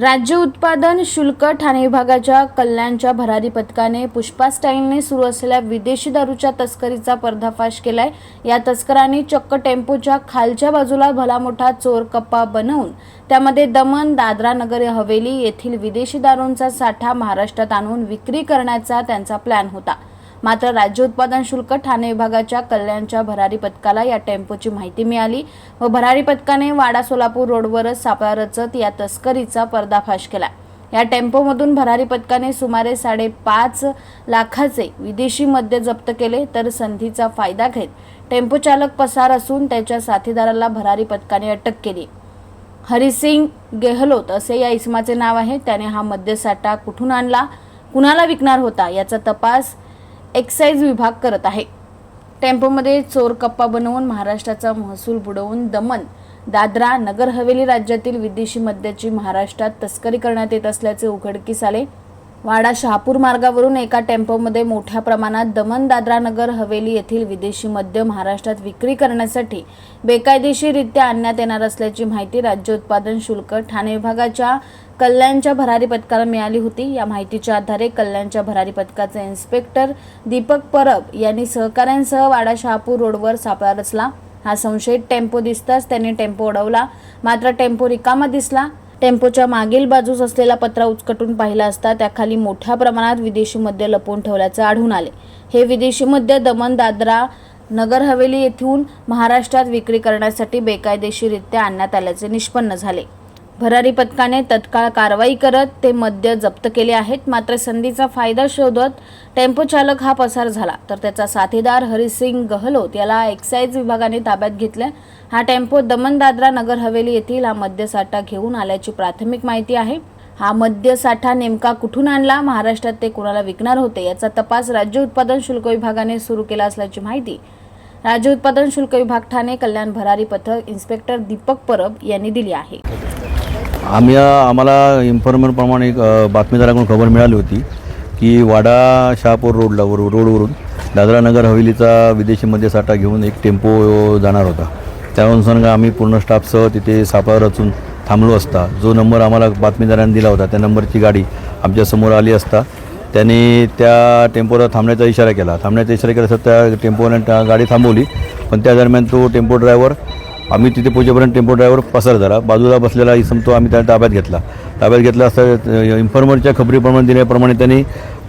राज्य उत्पादन शुल्क ठाणे विभागाच्या कल्याणच्या भरारी पथकाने पुष्पा स्टाईलने सुरू असलेल्या विदेशी दारूच्या तस्करीचा पर्दाफाश केलाय. या तस्करांनी चक्क टेम्पोच्या खालच्या बाजूला भला मोठा चोर कप्पा बनवून त्यामध्ये दमन दादरा नगर हवेली येथील विदेशी दारूंचा साठा महाराष्ट्रात आणून विक्री करण्याचा त्यांचा प्लॅन होता. मात्र राज्य उत्पादन शुल्क ठाणे विभागाच्या कल्याणच्या भरारी पथकाला या टेम्पोची माहिती मिळाली व भरारी पथकाने वाडा सोलापूर रोडवरच सापळा रचत या तस्करीचा पर्दाफाश केला. या टेम्पोमधून भरारी पथकाने सुमारे साडेपाच लाखाचे विदेशी मद्य जप्त केले तर संधीचा फायदा घेत टेम्पो चालक पसार असून त्याच्या साथीदाराला भरारी पथकाने अटक केली. हरिसिंग गेहलोत असे या इसमाचे नाव आहे. त्याने हा मद्यसाठा कुठून आणला? कुणाला विकणार होता? याचा तपास एक्साईज विभाग करत आहे. टेम्पोमध्ये चोर कप्पा बनवून महाराष्ट्राचा महसूल बुडवून दमन. दादरा नगर हवेली राज्यातील विदेशी मद्याची महाराष्ट्रात तस्करी करण्यात येत असल्याचे उघडकीस आले. वाडा शहापूर मार्गावरून एका टेम्पोमध्ये मोठ्या प्रमाणात दमन दादरा नगर हवेली येथील विदेशी मद्य महाराष्ट्रात विक्री करण्यासाठी बेकायदेशीररित्या आणण्यात येणार असल्याची माहिती राज्य उत्पादन शुल्क ठाणे विभागाच्या कल्याणच्या भरारी पथकाला मिळाली होती. या माहितीच्या आधारे कल्याणच्या भरारी पथकाचे इन्स्पेक्टर दीपक परब यांनी सहकाऱ्यांसह वाडा शहापूर रोडवर सापळा रचला. हा संशयित टेम्पो दिसताच त्यांनी टेम्पो उडवला. मात्र टेम्पो रिकामा दिसला. टेम्पोच्या मागील बाजूस असलेला पत्रा उचकटून पाहिला असता त्याखाली मोठ्या प्रमाणात विदेशी मद्य लपवून ठेवल्याचे आढळून आले. हे विदेशी मद्य दमन दादरा नगर हवेली येथून महाराष्ट्रात विक्री करण्यासाठी बेकायदेशीररित्या आणण्यात आल्याचे निष्पन्न झाले. भरारी पथकाने तत्काळ कारवाई करत ते मद्य जप्त केले आहेत. मात्र संधीचा फायदा शोधत टेम्पो चालक हा पसार झाला. तर त्याचा साथीदार हरिसिंग गहलोत याला एक्साईज विभागाने ताब्यात घेतले हा टेम्पो दमन दादरा नगर हवेली येथील हा मद्यसाठा घेऊन आल्याची प्राथमिक माहिती आहे. हा मद्यसाठा नेमका कुठून आणला? महाराष्ट्रात ते कुणाला विकणार होते? याचा तपास राज्य उत्पादन शुल्क विभागाने सुरू केला असल्याची माहिती राज्य उत्पादन शुल्क विभाग ठाणे कल्याण भरारी पथक इन्स्पेक्टर दीपक परब यांनी दिली आहे. आम्ही आम्हाला इन्फॉर्मेशनप्रमाणे एक बातमीदाराकडून खबर मिळाली होती की वाडा शहापूर रोडला वर- रोडवरून दादरा नगर हवेलीचा विदेशी मद्यसाठा घेऊन एक टेम्पो जाणार होता. त्या अनुसार आम्ही पूर्ण स्टाफसह तिथे सापळा रचून थांबलो असता. जो नंबर आम्हाला बातमीदारांनी दिला होता त्या नंबरची गाडी आमच्यासमोर आली असता. त्याने त्या टेम्पोला थांबण्याचा इशारा केला. थांबण्याचा इशारा केला असता त्या टेम्पोने त्या गाडी थांबवली. पण त्या दरम्यान तो टेम्पो ड्रायव्हर आम्ही तिथे पोहोचेपर्यंत टेम्पो ड्रायव्हर पसार झाला. बाजूला बसलेला इसम तो आम्ही त्या ताब्यात घेतला. ताब्यात घेतला असता इन्फॉर्मरच्या खबरीप्रमाणे दिल्याप्रमाणे त्यांनी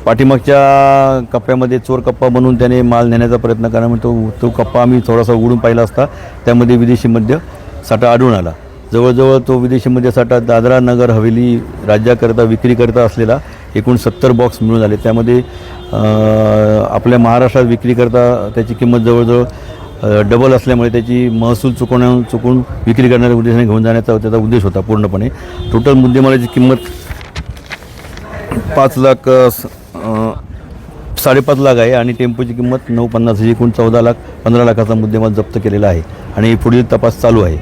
पाठीमागच्या कप्प्यामध्ये चोर कप्पा बनवून त्याने माल नेण्याचा प्रयत्न करा म्हणजे तो तो कप्पा आम्ही थोडासा उघडून पाहिला असता. त्यामध्ये विदेशी मद्य साठा आढळून आला. जवळजवळ तो विदेशी मद्य साठा दादरा नगर हवेली राज्याकरता विक्रीकरता असलेला एकूण सत्तर बॉक्स मिळून आले. त्यामध्ये आपल्या महाराष्ट्रात विक्रीकरता त्याची किंमत जवळजवळ डबल असल्यामुळे त्याची महसूल चुकवण्या चुकून विक्री करणाऱ्या उद्देशाने घेऊन जाण्याचा त्याचा उद्देश होता पूर्णपणे. टोटल मुद्देमालाची किंमत पाच लाख स- साडेपाच लाख आहे आणि टेम्पोची किंमत नऊ पन्नास एकूण चौदा लाख पंधरा लाखाचा मुद्देमाल जप्त केलेला आहे. आणि पुढील तपास चालू आहे.